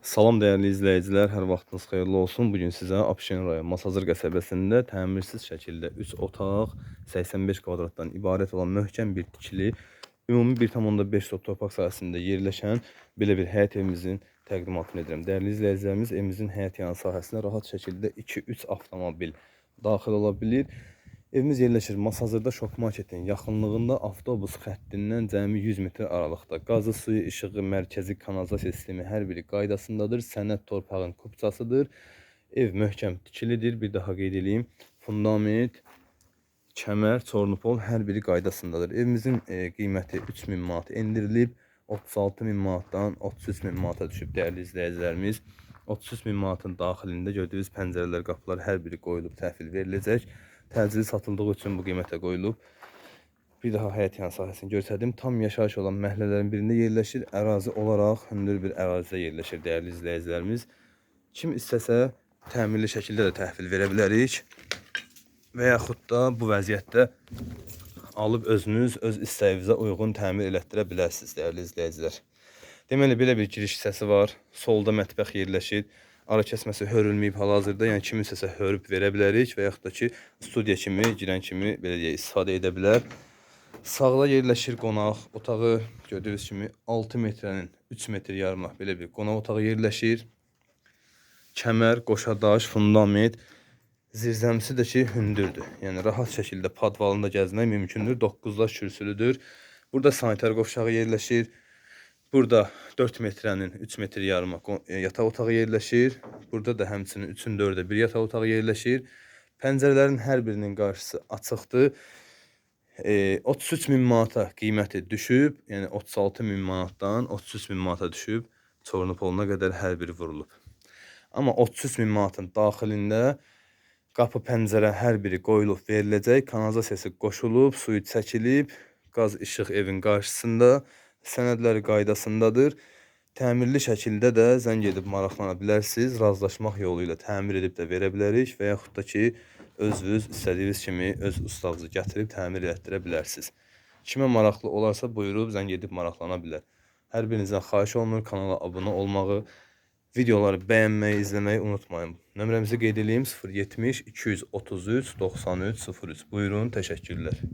Salam dəyərli izləyicilər, hər vaxtınız xeyirli olsun. Bu gün sizə Abşeron rayon Masazır qəsəbəsində təmirsiz şəkildə 3 otaq, 85 kvadratdan ibarət olan möhkəm bir tikili, ümumi 1,5 sot torpaq sahəsində yerləşən belə bir həyət evimizin təqdimatını edirəm. Dəyərli izləyicilərimiz, evimizin həyət yanı sahəsinə rahat şəkildə 2-3 avtomobil daxil ola bilir. Evimiz yerləşir Masazırda şok marketin yaxınlığında avtobus xəttindən cəmi 100 metr aralıqda. Qazı, suyu, işığı, mərkəzi kanalizasiya sistemi hər biri qaydasındadır. Sənəd torpağın kupçasıdır. Ev möhkəm tikilidir. Bir daha qeyd edeyim. Fundament, kəmər, çornupol hər biri qaydasındadır. Evimizin e, qiyməti 3000 manat endirilib. 36 min manatdan 33 min manata düşüb dəyərli izləyicilərimiz. 33 min manatın daxilində gördüyünüz pəncərələr, qapılar hər biri qoyulub təhvil veriləcək. Təcili satıldığı üçün bu qiymətə qoyulub. Bir daha həyət yanı sahəsini göstərdim. Tam yaşayış olan məhəllələrin birində yerləşir. Ərazi olaraq hündür bir ərazidə yerləşir dəyərli izləyicilərimiz. Kim istəsə təmirli şəkildə də təhvil verə bilərik. Və yaxud da bu vəziyyətdə alıb özünüz öz istəyinizə uyğun təmir elətdirə bilərsiniz dəyərli izləyicilər. Deməli belə bir giriş hissəsi var. Solda mətbəx yerləşir. Ara kəsməsi hörülməyib hal-hazırda. Yəni kim istəsə hörüb verə bilərik və yaxud da ki, studiya kimi, girən kimi belə deyək, istifadə edə bilər. Sağda yerləşir qonaq otağı. Gördüyünüz kimi 6 metrənin 3 metr yarıma belə bir qonaq otağı yerləşir. Kəmər, qoşadaş, fundament, zirzəmisi də ki hündürdür. Yəni rahat şəkildə padvalında gəzmək mümkündür. 9-daş kürsülüdür. Burada sanitar qovşağı yerləşir. Burada 4 metrənin 3 metr yarıma e, yataq otağı yerləşir. Burada da həmçinin 3-ün 4-də bir yataq otağı yerləşir. Pəncərələrin hər birinin qarşısı açıqdır. E, 33 min manata qiyməti düşüb, yəni 36 min manatdan 33 min manata düşüb, çornupoluna qədər hər biri vurulub. Amma 33 min manatın daxilində qapı, pəncərə hər biri qoyulub veriləcək, kanalizasiyası qoşulub, suyu çəkilib, qaz, işıq evin qarşısında, sənədləri qaydasındadır. Təmirli şəkildə də zəng edib maraqlana bilərsiniz. Razılaşmaq yolu ilə təmir edib də verə bilərik və yaxud da ki, özünüz istədiyiniz kimi öz ustasınızı gətirib təmir etdirə bilərsiniz. Kimə maraqlı olarsa buyurub zəng edib maraqlana bilər. Hər birinizdən xahiş olunur kanala abunə olmağı, videoları bəyənməyi, izləməyi unutmayın. Nömrəmizi qeyd edeyim 070 233 93 03. Buyurun, təşəkkürlər.